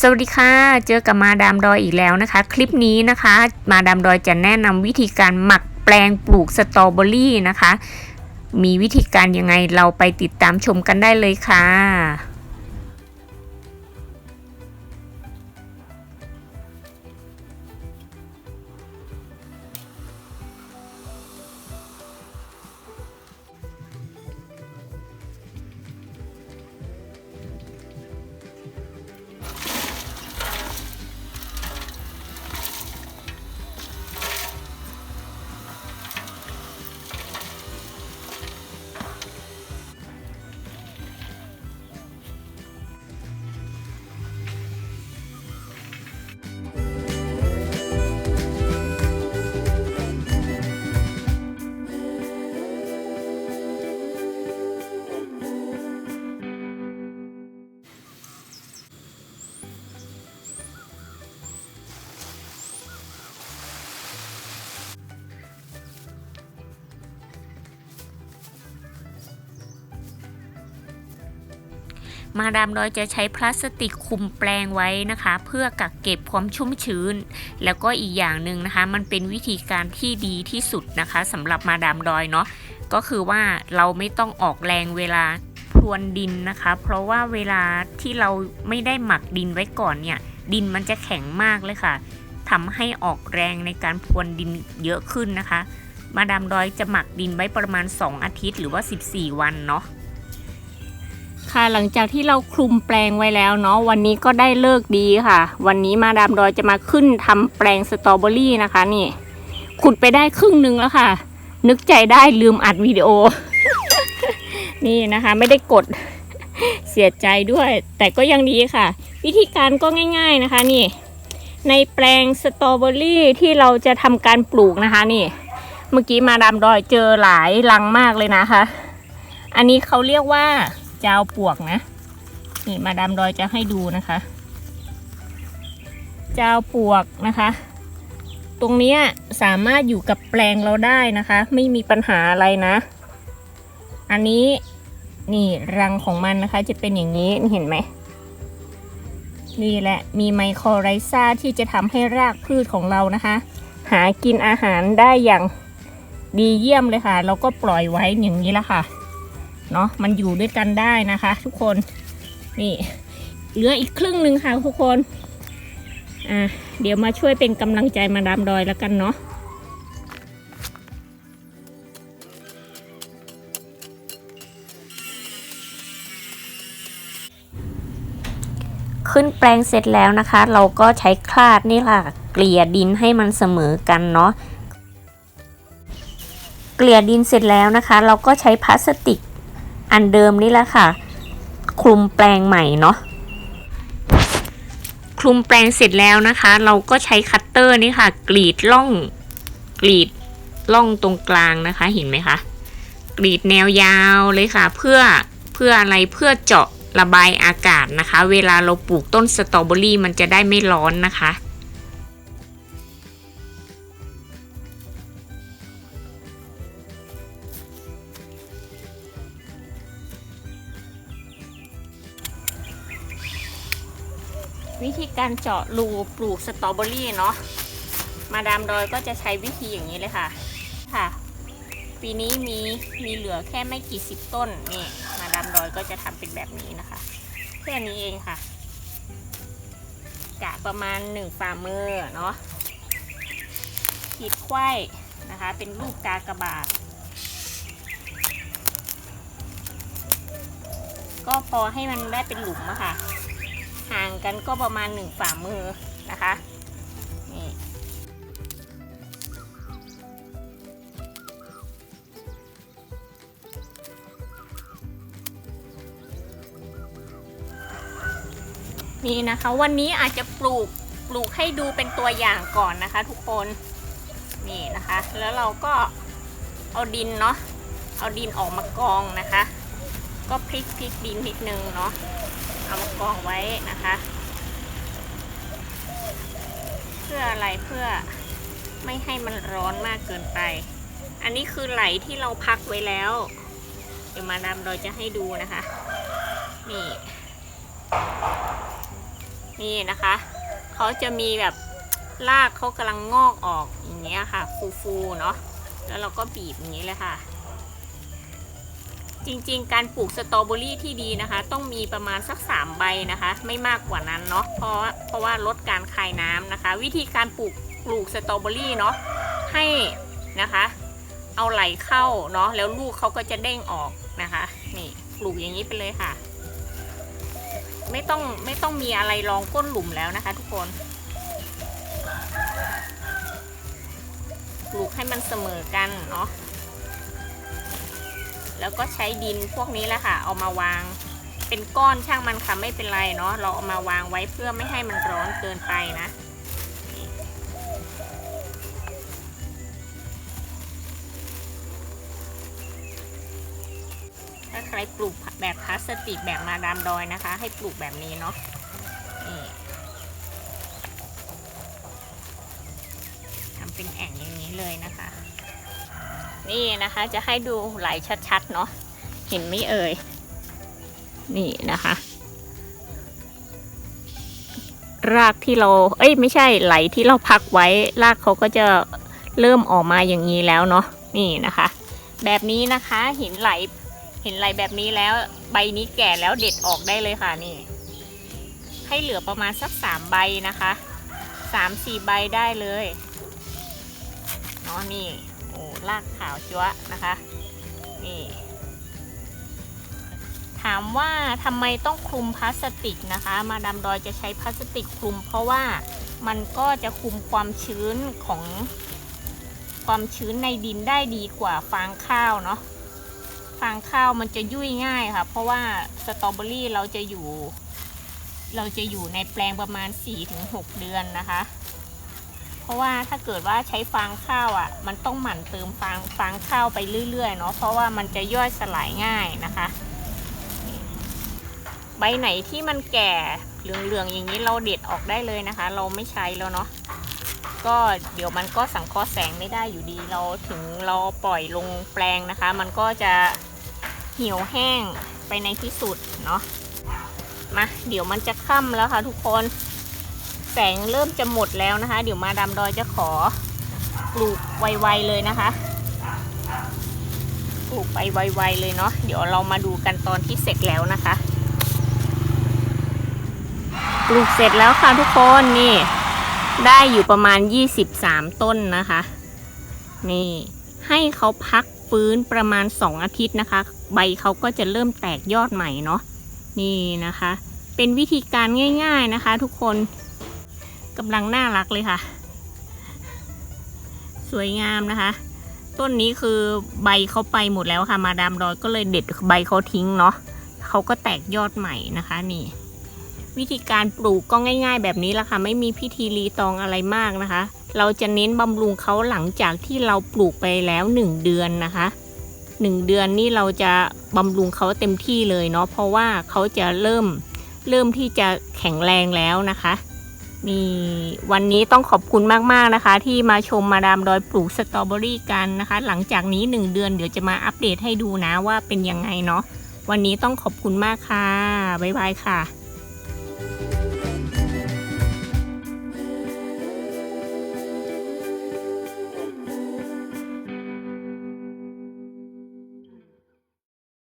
สวัสดีค่ะ เจอกับมาดามดอยอีกแล้วนะคะ คลิปนี้นะคะ มาดามดอยจะแนะนำวิธีการหมักแปลงปลูกสตรอเบอรี่นะคะ มีวิธีการยังไงเราไปติดตามชมกันได้เลยค่ะ มาดามดอยจะใช้พลาสติกคุมแปลงไว้นะคะ เพื่อกักเก็บความชุ่มชื้น แล้วก็อีกอย่างหนึ่งนะคะ มันเป็นวิธีการที่ดีที่สุดนะคะสำหรับมาดามดอยเนาะก็คือว่าเราไม่ต้องออกแรงเวลาพรวนดินนะคะ เพราะว่าเวลาที่เราไม่ได้หมักดินไว้ก่อนเนี่ย ดินมันจะแข็งมากเลยค่ะทำให้ออกแรงในการพรวนดินเยอะขึ้นนะคะ มาดามดอยจะหมักดินไว้ประมาณ 2 อาทิตย์หรือว่า 14 วันเนาะ ค่ะหลังจากที่เราคลุมแปลงไว้แล้วเนาะวันนี้ก็ได้เลิกดีค่ะ วันนี้มาดามดอยจะมาขึ้นทำแปลงสตรอเบอรี่นะคะ นี่ ขุดไปได้ครึ่งหนึงแล้วค่ะ นึกใจได้ลืมอัดวิดีโอ นี่นะคะ ไม่ได้กดเสียใจด้วย แต่ก็ยังดีค่ะ วิธีการก็ง่าย ๆนะคะ นี่ ในแปลงสตรอเบอรี่ที่เราจะทำการปลูกนะคะ นี่ เมื่อกี้มาดามดอยเจอหลายรังมากเลยนะคะ อันนี้เขาเรียกว่า จาวปวกนะ นี่มาดามดอยจะให้ดูนะคะ จาวปวกนะคะ ตรงนี้สามารถอยู่กับแปลงเราได้นะคะ ไม่มีปัญหาอะไรนะ อันนี้นี่รังของมันนะคะจะเป็นอย่างนี้เห็นไหมนี่แหละมีไมโครไรซาที่จะทำให้รากพืชของเรานะคะ หากินอาหารได้อย่างดีเยี่ยมเลยค่ะ เราก็ปล่อยไว้อย่างนี้แล้วค่ะ เนาะมันอยู่ด้วยกันได้นะคะ ทุกคนนี่เหลืออีกครึ่งหนึ่งค่ะทุกคนอะเดี๋ยวมาช่วยเป็นกำลังใจมาดามดอยแล้วกันเนาะขึ้นแปลงเสร็จแล้วนะคะ เราก็ใช้คลาดนี่ค่ะ เกลี่ยดินให้มันเสมอกันเนาะเกลี่ยดินเสร็จแล้วนะคะ เราก็ใช้พลาสติก อันเดิมนี่แหละค่ะ คลุมแปลงใหม่เนาะคลุมแปลงเสร็จแล้วนะคะ เราก็ใช้คัตเตอร์นี่ค่ะ กรีดล่อง กรีดล่องตรงกลางนะคะเห็นไหมคะกรีดแนวยาวเลยค่ะ เพื่อเพื่ออะไรเพื่อเจาะระบายอากาศนะคะ เวลาเราปลูกต้นสตรอเบอรี่มันจะได้ไม่ร้อนนะคะ วิธีการเจาะรูปลูกสตรอเบอรี่เนาะมาดามดอยก็จะใช้วิธีอย่างนี้เลยค่ะค่ะ ปีนี้มีมีเหลือแค่ไม่กี่สิบต้นนี่มาดามดอยก็จะทำเป็นแบบนี้นะคะแค่นี้เองค่ะกะประมาณหนึ่งฝ่ามือเนาะขีดไข้นะคะ เป็นรูปกากระบาทก็พอให้มันได้เป็นหลุมอะค่ะ ห่างกันก็ประมาณหนึ่งฝ่ามือนะคะนี่นี่นะคะวันนี้อาจจะปลูกปลูกให้ดูเป็นตัวอย่างก่อนนะคะ ทุกคนนี่นะคะ แล้วเราก็เอาดินเนาะเอาดินออกมากองนะคะ ก็พลิกพลิกดินนิดนึงเนาะ เอามากองไว้นะคะ เพื่ออะไรเพื่อไม่ให้มันร้อนมากเกินไป อันนี้คือไหลที่เราพักไว้แล้ว เดี๋ยวมาดามเราจะให้ดูนะคะ นี่ นี่นะคะ เขาจะมีแบบรากเขากำลังงอกออกอย่างเงี้ยค่ะ ฟูๆเนาะ แล้วเราก็บีบอย่างนี้เลยค่ะ จริงๆ การปลูกสตรอเบอรี่ที่ดีนะคะ ต้องมีประมาณสักสามใบนะคะ ไม่มากกว่านั้นเนาะเพราะเพราะว่าลดการคายน้ำนะคะ วิธีการปลูกปลูกสตรอเบอรี่เนาะให้นะคะ เอาไหลเข้าเนาะแล้วลูกเขาก็จะเด้งออกนะคะ นี่ปลูกอย่างนี้ไปเลยค่ะ ไม่ต้องไม่ต้องมีอะไรรองก้นหลุมแล้วนะคะ ทุกคนปลูกให้มันเสมอกันเนาะ แล้วก็ใช้ดินพวกนี้แหละค่ะ เอามาวาง เป็นก้อนช่างมันค่ะไม่เป็นไรเนาะเราเอามาวางไว้เพื่อไม่ให้มันร้อนเกินไปนะถ้าใครปลูกแบบพลาสติกแบบมาดามดอยนะคะ ให้ปลูกแบบนี้เนาะ นี่ทำเป็นแอ่งอย่างนี้เลยนะคะ นี่นะคะ จะให้ดูไหลชัดๆเนาะเห็นไหมเอ่ย นี่นะคะ รากที่เรา เอ้ยไม่ใช่ไหลที่เราพักไว้ รากเขาก็จะเริ่มออกมาอย่างนี้แล้วเนาะนี่นะคะ แบบนี้นะคะเห็นไหลเห็นไหลแบบนี้แล้ว ใบนี้แก่แล้วเด็ดออกได้เลยค่ะนี่ ให้เหลือประมาณสักสามใบนะคะสามสี่ใบได้เลยเนาะนี่ รากขาวจั๊วนะคะ นี่ ถามว่าทำไมต้องคลุมพลาสติกนะคะ มาดามดอยจะใช้พลาสติกคลุม เพราะว่ามันก็จะคุมความชื้นของความชื้นในดินได้ดีกว่าฟางข้าวเนาะฟางข้าวมันจะยุ่ยง่ายค่ะ เพราะว่าสตรอเบอรี่เราจะอยู่ เราจะอยู่ในแปลงประมาณ 4-6 เดือนนะคะ ราะว่าถ้าเกิดว่าใช้ฟางข้าวอะ่ะ มันต้องหมั่นเติมฟางฟางข้าวไปเรื่อยๆเนาะเพราะว่ามันจะย่อยสลายง่ายนะคะ ใบไหนที่มันแก่เหลืองๆอย่างนี้เราเด็ดออกได้เลยนะคะ เราไม่ใช้แล้วเนาะก็เดี๋ยวมันก็สังเคราะห์แสงไม่ได้อยู่ดีเราถึงเราปล่อยลงแปลงนะคะ มันก็จะเหี่ยวแห้งไปในที่สุดเนาะมาเดี๋ยวมันจะค่ำแล้วค่ะทุกคน แสงเริ่มจะหมดแล้วนะคะ เดี๋ยวมาดามดอยจะขอปลูกไวๆเลยนะคะปลูกไปไวๆเลยเนาะเดี๋ยวเรามาดูกันตอนที่เสร็จแล้วนะคะปลูกเสร็จแล้วค่ะทุกคนนี่ได้อยู่ประมาณ 23 ต้นนะคะ นี่ ให้เขาพักฟื้นประมาณ 2 อาทิตย์นะคะ ใบเขาก็จะเริ่มแตกยอดใหม่เนาะนี่นะคะ เป็นวิธีการง่าย ๆนะคะ ทุกคน กำลังน่ารักเลยค่ะ สวยงามนะคะ ต้นนี้คือใบเขาไปหมดแล้วค่ะ มาดามดอยก็เลยเด็ดใบเขาทิ้งเนาะเขาก็แตกยอดใหม่นะคะนี่ วิธีการปลูกก็ง่าย ๆ แบบนี้ละค่ะ ไม่มีพิธีรีตองอะไรมากนะคะ เราจะเน้นบำรุงเขาหลังจากที่เราปลูกไปแล้ว1เดือนนะคะ1เดือนนี่เราจะบำรุงเขาเต็มที่เลยเนาะเพราะว่าเขาจะเริ่มเริ่มที่จะแข็งแรงแล้วนะคะ นี่วันนี้ต้องขอบคุณมาก ๆ นะคะ ที่มาชมมาดามดอยปลูกสตรอเบอรี่กันนะคะ หลังจากนี้ 1 เดือนเดี๋ยวจะมาอัปเดตให้ดูนะว่าเป็นยังไงเนาะวันนี้ต้องขอบคุณมากค่ะ บ๊ายบายค่ะ